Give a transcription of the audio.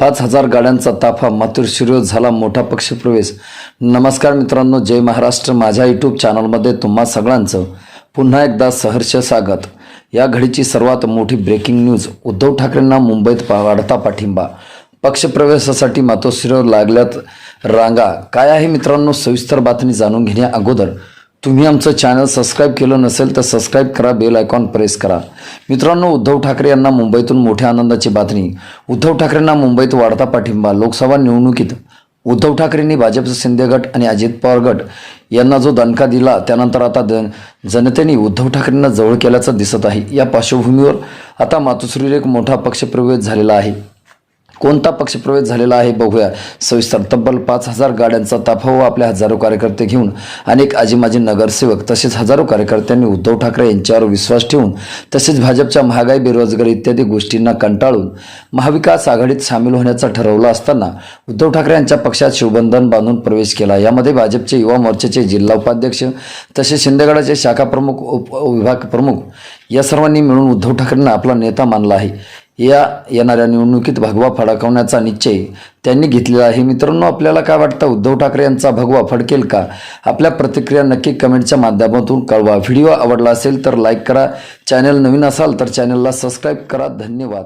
पाच हजार गाड्यांचा ताफा मातूर शिरोळ झाला मोठा पक्षप्रवेश. नमस्कार मित्रांनो जय महाराष्ट्र. माझ्या यूट्यूब चॅनलमध्ये तुम्हा सगळ्यांचं पुन्हा एकदा सहर्ष स्वागत. या घडीची सर्वात मोठी ब्रेकिंग न्यूज उद्धव ठाकरेंना मुंबईत पा- वाढता पाठिंबा. पक्षप्रवेशासाठी मातोश्रीवर लागल्यात रांगा. काय आहे मित्रांनो सविस्तर बातमी जाणून घेण्या अगोदर. तुम्ही आमचं चॅनल सबस्क्राईब केलं नसेल तर सबस्क्राईब करा बेल आयकॉन प्रेस करा. मित्रांनो उद्धव ठाकरे यांना मुंबईतून मोठ्या आनंदाची बातमी. उद्धव ठाकरेंना मुंबईत वाढता पाठिंबा लोकसभा निवडणुकीत. उद्धव ठाकरेंनी भाजपचा शिंदे गट आणि अजित पवार गट यांना जो दणका दिला त्यानंतर आता द जनतेने उद्धव ठाकरेंना जवळ केल्याचं दिसत आहे. या पार्श्वभूमीवर आता मातोश्रीवर एक मोठा पक्षप्रवेश झालेला आहे. कोणता पक्षप्रवेश झालेला आहे बघूया. सविस्तर तब्बल पाच हजार गाड्यांचा ताफावा व आपले हजारो कार्यकर्ते घेऊन अनेक आजीमाजी नगरसेवक तसेच हजारो कार्यकर्त्यांनी उद्धव ठाकरे यांच्यावर विश्वास ठेवून तसेच भाजपच्या महागाई बेरोजगारी इत्यादी गोष्टींना कंटाळून महाविकास आघाडीत सामील होण्याचा ठरवलं असताना उद्धव ठाकरे यांच्या पक्षात शिवबंधन बांधून प्रवेश केला. यामध्ये भाजपचे युवा मोर्चाचे जिल्हा उपाध्यक्ष तसेच शिंदेगडाचे शाखा प्रमुख उप विभाग प्रमुख या सर्वांनी मिळून उद्धव ठाकरेंना आपला नेता मानला आहे. या येणाऱ्या निवडणुकीत भगवा फडकवण्याचा निश्चय त्यांनी घेतलेला आहे. मित्रांनो आपल्याला काय वाटतं? उद्धव ठाकरे यांचा भगवा फडकेल का? आपल्या प्रतिक्रिया नक्की कमेंटच्या माध्यमातून कळवा. व्हिडिओ आवडला असेल तर लाईक करा. चॅनल नवीन असाल तर चॅनलला सबस्क्राईब करा. धन्यवाद.